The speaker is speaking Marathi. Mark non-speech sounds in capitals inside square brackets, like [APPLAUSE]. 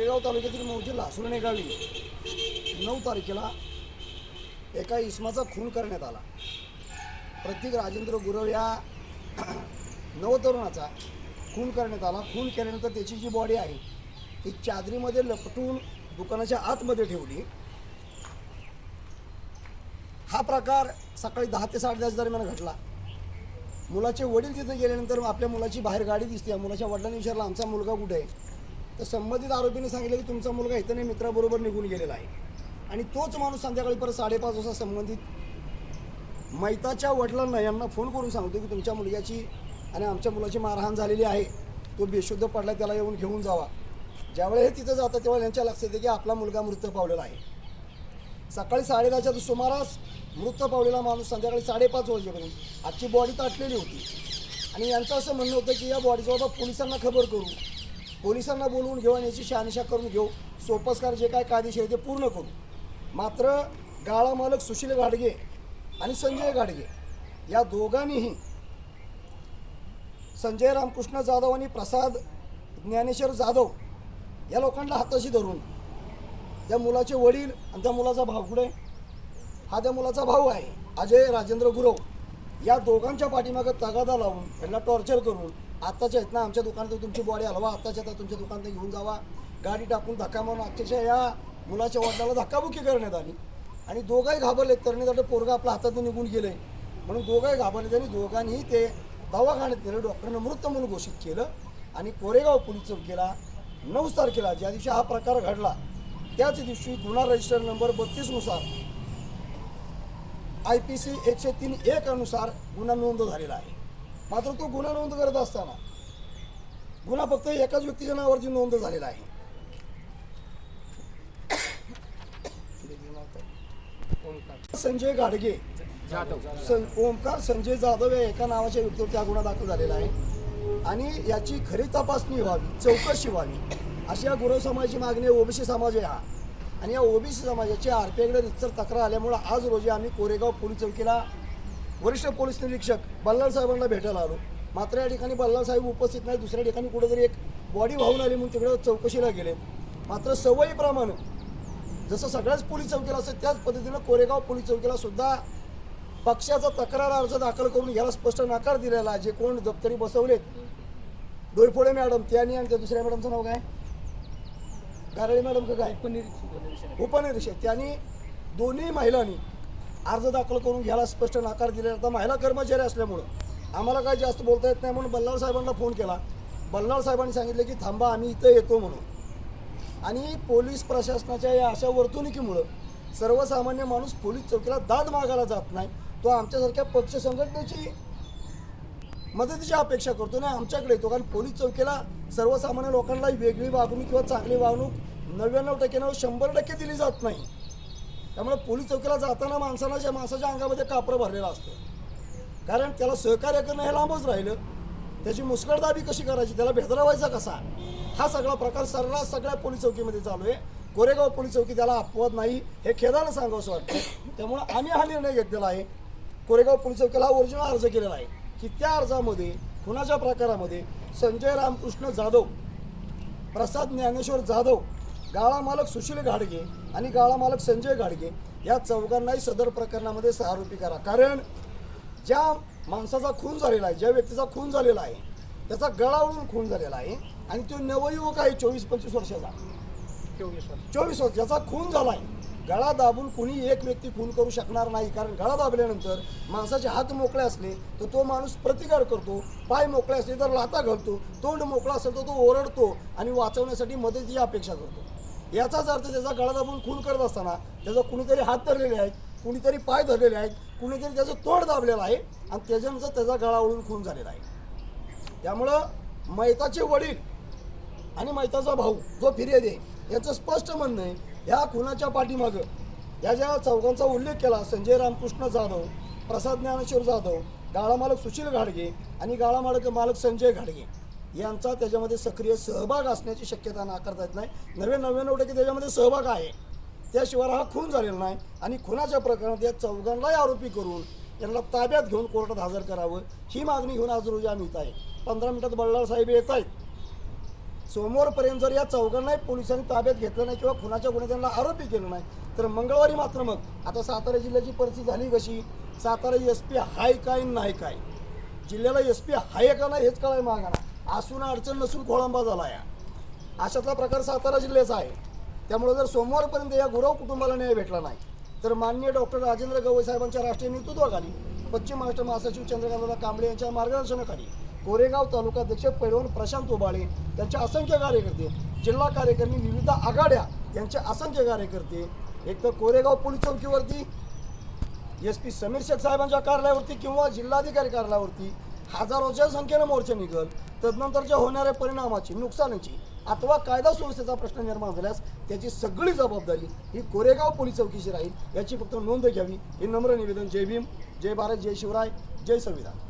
मारेगाव तालुक्यातील मौजे लासुर्णे गावी नऊ तारखेला एका इसमाचा खून करण्यात आला. प्रतीक राजेंद्र गुरव या [CLEARS THROAT] नवतरुणाचा खून करण्यात आला. खून केल्यानंतर त्याची जी बॉडी आहे ती चादरीमध्ये लपटून दुकानाच्या आतमध्ये ठेवली. हा प्रकार सकाळी दहा ते साडेदहा दरम्यान घडला. मुलाचे वडील तिथे गेल्यानंतर आपल्या मुलाची बाहेर गाडी दिसते. मुलाच्या वडिलांनी विचारला आमचा मुलगा कुठे आहे? तर संबंधित आरोपीने सांगितलं की तुमचा मुलगा इथं नाही मित्राबरोबर निघून गेलेला आहे. आणि तोच माणूस संध्याकाळी परत साडेपाच वाजता संबंधित मैताच्या वडिलांना यांना फोन करून सांगतो की तुमच्या मुलग्याची आणि आमच्या मुलाची मारहाण झालेली आहे. तो बेशुद्ध पडला त्याला येऊन घेऊन जावा. ज्यावेळी हे तिथं जातं तेव्हा यांच्या लक्षात येते की आपला मुलगा मृत पावलेला आहे. सकाळी साडेदहाच्या सुमारास मृत पावलेला माणूस संध्याकाळी साडेपाच वाजेपर्यंत आजची बॉडी ताटलेली होती. आणि यांचं असं म्हणणं होतं की या बॉडीचा बाबा पोलिसांना खबर करू. पोलिसांना बोलवून घेऊ आणि याची शहानिशा करून घेऊ. सोपस्कार जे काय कायदेशीर ते पूर्ण करू. मात्र गाळा मालक सुशील गाडगे आणि संजय गाडगे या दोघांनीही संजय रामकृष्ण जाधव आणि प्रसाद ज्ञानेश्वर जाधव या लोकांना हाताशी धरून त्या मुलाचे वडील आणि त्या मुलाचा भाऊ कुठे? हा त्या मुलाचा भाऊ आहे अजय राजेंद्र गुरव. या दोघांच्या पाठीमागं तगादा लावून त्यांना टॉर्चर करून आत्ताच्या आहेत ना आमच्या दुकानात तुमची बॉडी हलवा आत्ताच्या आता तुमच्या दुकानात घेऊन जावा. गाडी टाकून धक्का मारून अक्षरशः या मुलाच्या वडिलाला धक्काबुक्की करण्यात आली. आणि दोघंही घाबरले तरणी पोरगा आपल्या हातातून निघून गेले म्हणून दोघंही घाबरले आणि दोघांनीही ते दवाखान्यात नेलं डॉक्टरनं मृत म्हणून घोषित केलं. आणि कोरेगाव पोलीस चौकीला नऊ तारखेला ज्या दिवशी हा प्रकार घडला त्याच दिवशी गुन्हा रजिस्टर नंबर बत्तीसनुसार आय पी सी एकशे तीन एक अनुसार गुन्हा नोंद झालेला आहे. मात्र तो गुन्हा नोंद करत असताना गुन्हा फक्त एकाच व्यक्तीच्या नावावरची नोंद झालेला आहे. संजय गाडगे सं ओमकार संजय जाधव या एका नावाच्या व्यक्तीवरती हा गुन्हा दाखल झालेला आहे. आणि याची खरी तपासणी व्हावी चौकशी व्हावी अशी या गुरव समाजाची मागणी ओबीसी समाज आहे हा. आणि या ओबीसी समाजाची आरपीआयकडे रितसर तक्रार आल्यामुळे आज रोजी आम्ही कोरेगाव पोलीस चौकीला वरिष्ठ पोलीस निरीक्षक बल्लाळ साहेबांना भेटायला आलो. मात्र या ठिकाणी बल्लाळ साहेब उपस्थित नाही दुसऱ्या ठिकाणी कुठेतरी एक बॉडी वाहून आली म्हणून तिकडे चौकशीला गेले. मात्र सवयीप्रमाणे जसं सगळ्याच पोलीस चौकीला असतं त्याच पद्धतीनं कोरेगाव पोलीस चौकीला सुद्धा पक्षाचा तक्रार अर्ज दाखल करून याला स्पष्ट नकार दिलेला आहे. जे कोण दप्तरी बसवलेत. डोईफोडे मॅडम त्यांनी आणि त्या दुसऱ्या मॅडमचं नाव काय? गारळी मॅडम का काय? उपनिरीक्षक. त्यांनी दोन्ही महिलांनी अर्ज दाखल करून घ्यायला स्पष्ट नकार दिला होता. महिला कर्मचारी असल्यामुळं आम्हाला काय जास्त बोलता येत नाही म्हणून बल्लाळ साहेबांना फोन केला. बल्लाळ साहेबांनी सांगितलं की थांबा आम्ही इथं येतो म्हणून. आणि पोलीस प्रशासनाच्या या अशा वर्तणुकीमुळं सर्वसामान्य माणूस पोलीस चौकीला दाद मागायला जात नाही. तो आमच्यासारख्या पक्ष संघटनेची मदतीची अपेक्षा करतो ना आमच्याकडे येतो. कारण पोलीस चौकीला सर्वसामान्य लोकांना वेगळी वागणूक किंवा चांगली वागणूक नव्याण्णव टक्क्यानं शंभर टक्के दिली जात नाही. त्यामुळे पोलीस चौकीला जाताना माणसाला ज्या माणसाच्या अंगामध्ये कापरं भरलेलं असतं. कारण त्याला सहकार्य करणं हे लांबच राहिलं. त्याची मुस्कडदाबी कशी करायची त्याला भेदरावायचा कसा? हा सगळा प्रकार सर्रास सगळ्या पोलीस चौकीमध्ये चालू आहे. कोरेगाव पोलीस चौकी त्याला अपवाद नाही हे खेदानं सांगावंसं वाटतं. त्यामुळं आम्ही हा निर्णय घेतलेला आहे. कोरेगाव पोलीस चौकीला हा ओरिजिनल अर्ज केलेला आहे की त्या अर्जामध्ये खुनाच्या प्रकारामध्ये संजय रामकृष्ण जाधव प्रसाद ज्ञानेश्वर जाधव गाळा मालक सुशील घाडगे आणि गाळा मालक संजय घाडगे या चौघांनाही सदर प्रकरणामध्ये आरोपी करा. कारण ज्या माणसाचा खून झालेला आहे ज्या व्यक्तीचा खून झालेला आहे त्याचा गळा ओढून खून झालेला आहे आणि तो नवयुवक आहे चोवीस पंचवीस वर्षाचा. चोवीस वर्ष. ज्याचा खून झाला आहे गळा दाबून कुणी एक व्यक्ती खून करू शकणार नाही कारण गळा दाबल्यानंतर माणसाचे हात मोकळे असले तर तो माणूस प्रतिकार करतो पाय मोकळे असले तर लाता घालतो तोंड मोकळा असेल तर तो ओरडतो आणि वाचवण्यासाठी मदतीची अपेक्षा करतो. याचाच अर्थ त्याचा गळा दाबून खून करत असताना त्याचा कुणीतरी हात धरलेले आहेत कुणीतरी पाय धरलेले आहेत कुणीतरी त्याचं तोंड दाबलेलं आहे आणि त्याच्यानंतर त्याचा गळा ओळून खून झालेला आहे. त्यामुळं मैताचे वडील आणि मैताचा भाऊ जो फिर्यादी आहे याचं स्पष्ट म्हणणं आहे ह्या खुनाच्या पाठीमागं या ज्या चौघांचा उल्लेख केला संजय रामकृष्ण जाधव प्रसाद ज्ञानेश्वर जाधव गाळा मालक सुशील घाडगे आणि गाळा मालक मालक संजय घाडगे यांचा त्याच्यामध्ये सक्रिय सहभाग असण्याची शक्यता नाकारता येत नाही. नव्या नव्याण्णव टक्के त्याच्यामध्ये सहभाग आहे. त्याशिवाय हा खून झालेला नाही आणि खुनाच्या प्रकरणात या चौघांनाही आरोपी करून यांना ताब्यात घेऊन कोर्टात हजर करावं ही मागणी घेऊन आज रोजी आम्ही येत आहे. पंधरा मिनिटात बल्लाळ साहेब येत आहेत. सोमवारपर्यंत जर या चौघांनाही पोलिसांनी ताब्यात घेतलं नाही किंवा खुनाच्या गुन्हे त्यांना आरोपी केलं नाही तर मंगळवारी मात्र मग आता सातारा जिल्ह्याची परिस्थिती झाली कशी? सातारा एस पी हाय काय नाही काय? जिल्ह्याला एस पी हाय का नाही हेच कळाय मागाना असून अडचण नसून खोळंबा झाला या. अशातला प्रकार सातारा जिल्ह्याचा आहे. त्यामुळे जर सोमवारपर्यंत या गुरव कुटुंबाला न्याय भेटला नाही तर माननीय डॉक्टर राजेंद्र गवई साहेबांच्या राष्ट्रीय नेतृत्वाखाली पश्चिम महाराष्ट्र महासचिव चंद्रकांतदादा कांबळे यांच्या मार्गदर्शनाखाली कोरेगाव तालुकाध्यक्ष पैलवान प्रशांत उबाळे त्यांचे असंख्य कार्यकर्ते जिल्हा कार्यकारिणी विविध आघाड्या यांचे असंख्य कार्यकर्ते एक तर कोरेगाव पोलीस चौकीवरती एस पी समीर शेख साहेबांच्या कार्यालयावरती किंवा जिल्हाधिकारी कार्यालयावरती हजारोच्या संख्येनं मोर्चे निघल तदनंतरच्या होणाऱ्या परिणामाची नुकसानीची अथवा कायदा सुव्यवस्थेचा प्रश्न निर्माण झाल्यास त्याची सगळी जबाबदारी ही कोरेगाव पोलीस चौकीशी राहील याची फक्त नोंद घ्यावी हे नम्र निवेदन. जय भीम जय भारत जय शिवराय जय संविधान.